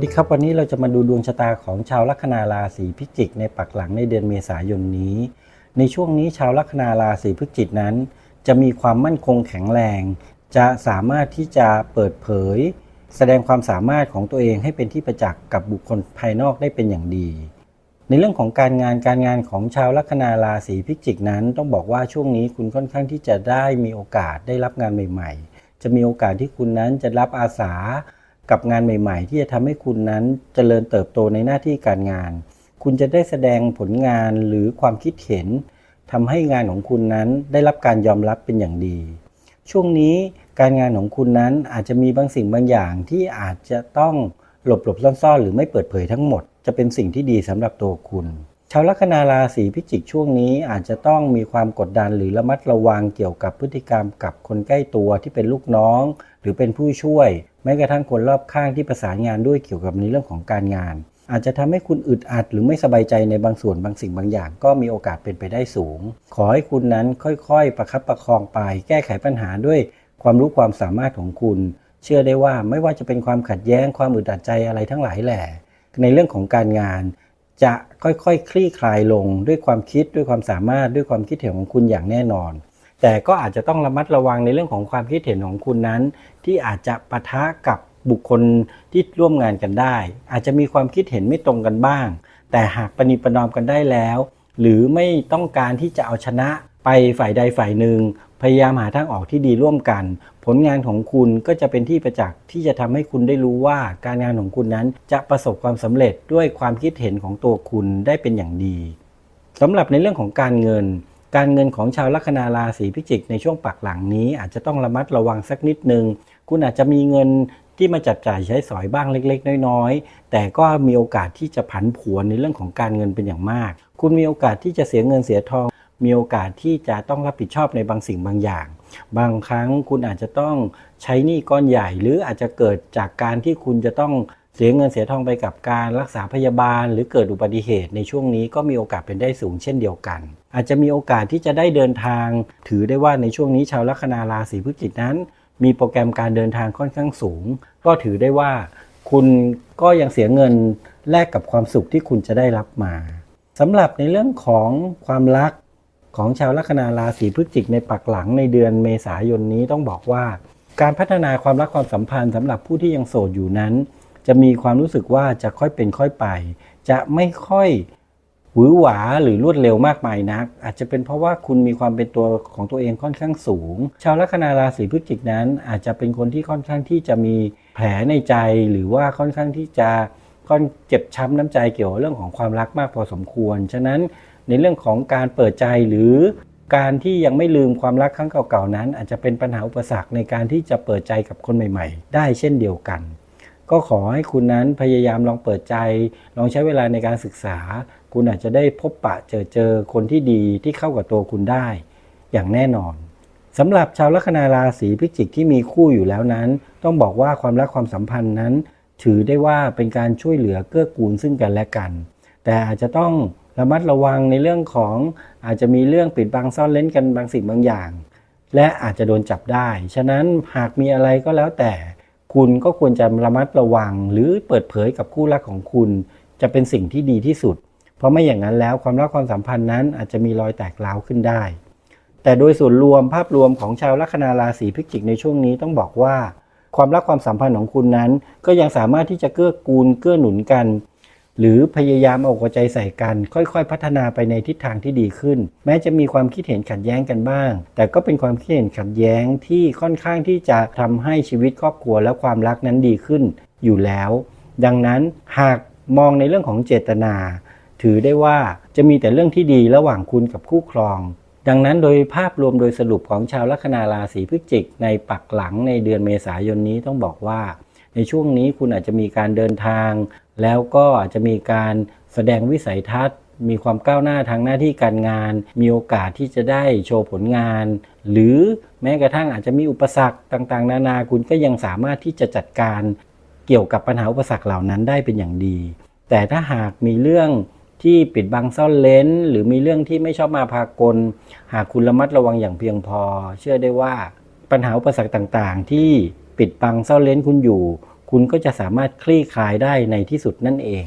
สดีครับวันนี้เราจะมาดูดวงชะตาของชาวลัคนาราศีพิจิก ในปักหลังในเดือนเมษายนนี้ ในช่วงนี้ชาวลัคนาราศีพิจิกนั้น จะมีความมั่นคงแข็งแรง จะสามารถที่จะเปิดเผย แสดงความสามารถของตัวเองให้เป็นที่ประจักษ์กับบุคคลภายนอกได้เป็นอย่างดี ในเรื่องของการงานการงานของชาวลัคนาราศีพิจิกนั้น ต้องบอกว่าช่วงนี้คุณค่อนข้างที่จะได้มีโอกาสได้รับงานใหม่ ๆ จะมีโอกาสที่คุณนั้นจะรับอาสา กับงานใหม่ ๆ ที่จะทำให้คุณนั้นเจริญเติบโตในหน้าที่การงาน คุณจะได้แสดงผลงานหรือความคิดเห็นทำให้งานของคุณนั้นได้รับการยอมรับเป็นอย่างดี ช่วงนี้การงานของคุณนั้นอาจจะมีบางสิ่งบางอย่างที่อาจจะต้องหลบหลบซ่อนๆ หรือไม่เปิดเผยทั้งหมด จะเป็นสิ่งที่ดีสำหรับตัวคุณ ชาวลัคนาราศีพิจิกช่วงนี้อาจจะต้องมีความกดดันหรือระมัดระวังเกี่ยวกับพฤติกรรมกับคนใกล้ตัวที่เป็นลูกน้อง หรือเป็นผู้ช่วย แม้กระทั่งคนรอบข้างที่ประสานงานด้วยเกี่ยวกับในเรื่องของการงาน อาจจะทำให้คุณอึดอัด หรือไม่สบายใจในบางส่วนบางสิ่งบางอย่าง ก็มีโอกาสเป็นไปได้สูง ขอให้คุณนั้นค่อยๆ ประคับประคองไป แก้ไขปัญหาด้วยความรู้ความสามารถของคุณ เชื่อได้ว่าไม่ว่าจะเป็นความขัดแย้งความอึดอัดใจอะไรทั้งหลายแหละในเรื่องของการงาน จะค่อยๆคคลี่คลายลงด้วยความคิดด้วยความสามารถด้วยความคิดเห็นของคุณอย่างแน่นอน แต่ก็อาจจะต้องระมัดระวังในเรื่องของความคิดเห็นของคุณนั้น ที่อาจจะปะทะกับบุคคลที่ร่วมงานกันได้ อาจจะมีความคิดเห็นไม่ตรงกันบ้าง แต่หากประนีประนอมกันได้แล้ว หรือไม่ต้องการที่จะเอาชนะไปฝ่ายใดฝ่ายหนึ่ง พยายามหาทางออกที่ดีร่วมกัน ผลงานของคุณก็จะเป็นที่ประจักษ์ที่จะทำให้คุณได้รู้ว่าการงานของคุณนั้นจะประสบความสำเร็จด้วยความคิดเห็นของตัวคุณได้เป็นอย่างดีสำหรับในเรื่องของการเงิน การเงินของชาวลัคนาราศีพิจิกในช่วงปักหลังนี้ อาจจะต้องระมัดระวังสักนิดนึง คุณอาจจะมีเงินที่มาจับจ่ายใช้สอยบ้างเล็ก ๆ น้อยๆ แต่ก็มีโอกาสที่จะผันผวนในเรื่องของการเงินเป็นอย่างมาก คุณมีโอกาสที่จะเสียเงินเสียทอง มีโอกาสที่จะต้องรับผิดชอบในบางสิ่งบางอย่าง บางครั้งคุณอาจจะต้องใช้หนี้ก้อนใหญ่ หรืออาจจะเกิดจากการที่คุณจะต้อง เสียเงินเสียทองไปกับการรักษาพยาบาล หรือเกิดอุบัติเหตุในช่วงนี้ก็มีโอกาสเป็นได้สูงเช่นเดียวกัน อาจจะมีโอกาสที่จะได้เดินทาง ถือได้ว่าในช่วงนี้ชาวลัคนาราศีพฤศจิกนั้น มีโปรแกรมการเดินทางค่อนข้างสูง ก็ถือได้ว่า คุณก็ยังเสียเงินแลกกับความสุขที่คุณจะได้รับมาสำหรับในเรื่องของความรักของชาวลัคนาราศีพฤศจิกในปักหลังในเดือนเมษายนนี้ต้องบอกว่า การพัฒนาความรักความสัมพันธ์สำหรับผู้ที่ยังโสดอยู่นั้น จะมีความรู้สึกว่าจะค่อยเป็นค่อยไป จะไม่ค่อยหวือหวาหรือรวดเร็วมากมายนัก อาจจะเป็นเพราะว่าคุณมีความเป็นตัวของตัวเองค่อนข้างสูง ชาวลัคนาราศีพฤศจิกนั้น อาจจะเป็นคนที่ค่อนข้างที่จะมีแผลในใจ หรือว่าค่อนข้างที่จะค่อนเจ็บช้ำน้ำใจเกี่ยวกับเรื่องของความรักมากพอสมควร ฉะนั้นในเรื่องของการเปิดใจหรือการที่ยังไม่ลืมความรักครั้งเก่าๆนั้น อาจจะเป็นปัญหาอุปสรรคในการที่จะเปิดใจกับคนใหม่ ๆ ได้เช่นเดียวกัน ก็ขอให้คุณนั้นพยายามลองเปิดใจ ลองใช้เวลาในการศึกษา คุณอาจจะได้พบปะเจอเจอคนที่ดีที่เข้ากับตัวคุณได้ อย่างแน่นอนสำหรับชาวลัคนาราศีพิจิกที่มีคู่อยู่แล้วนั้น ต้องบอกว่าความรักความสัมพันธ์นั้น ถือได้ว่าเป็นการช่วยเหลือเกื้อกูลซึ่งกันและกัน แต่อาจจะต้องระมัดระวังในเรื่องของอาจจะมีเรื่องปิดบังซ่อนเล้นกันบางสิ่งบางอย่าง และอาจจะโดนจับได้ ฉะนั้นหากมีอะไรก็แล้วแต่ คุณก็ควรจะระมัดระวัง หรือเปิดเผยกับคู่รักของคุณ จะเป็นสิ่งที่ดีที่สุด เพราะไม่อย่างนั้นแล้วความรักความสัมพันธ์นั้นอาจจะมีรอยแตกร้าวขึ้นได้ แต่โดยส่วนรวมภาพรวมของชาวลัคนาราศีพิจิกในช่วงนี้ต้องบอกว่า ความรักความสัมพันธ์ของคุณนั้น ก็ยังสามารถที่จะเกื้อกูลเกื้อหนุนกัน หรือพยายามเอาอกเอาใจใส่กัน ค่อยๆ พัฒนาไปในทิศทางที่ดีขึ้น แม้จะมีความคิดเห็นขัดแย้งกันบ้าง แต่ก็เป็นความคิดเห็นขัดแย้งที่ค่อนข้างที่จะทำให้ชีวิตครอบครัวและความรักนั้นดีขึ้นอยู่แล้ว ดังนั้นหากมองในเรื่องของเจตนา ถือได้ว่าจะมีแต่เรื่องที่ดีระหว่างคุณกับคู่ครอง ดังนั้นโดยภาพรวมโดยสรุปของชาวลัคนาราศีพฤศจิกในปักหลังในเดือนเมษายนนี้ต้องบอกว่า ในช่วงนี้คุณอาจจะมีการเดินทาง แล้วก็อาจจะมีการแสดงวิสัยทัศน์ มีความก้าวหน้าทางหน้าที่การงาน มีโอกาสที่จะได้โชว์ผลงาน หรือแม้กระทั่งอาจจะมีอุปสรรคต่างๆ นานาคุณก็ยังสามารถที่จะจัดการเกี่ยวกับปัญหาอุปสรรคเหล่านั้นได้เป็นอย่างดี แต่ถ้าหากมีเรื่องที่ปิดบังซ่อนเล้นหรือมีเรื่องที่ไม่ชอบมาพากล หากคุณระมัดระวังอย่างเพียงพอ เชื่อได้ว่าปัญหาอุปสรรคต่างๆ ที่ ปิดบังซ่อนเล้นคุณอยู่ คุณก็จะสามารถคลี่คลายได้ในที่สุดนั่นเอง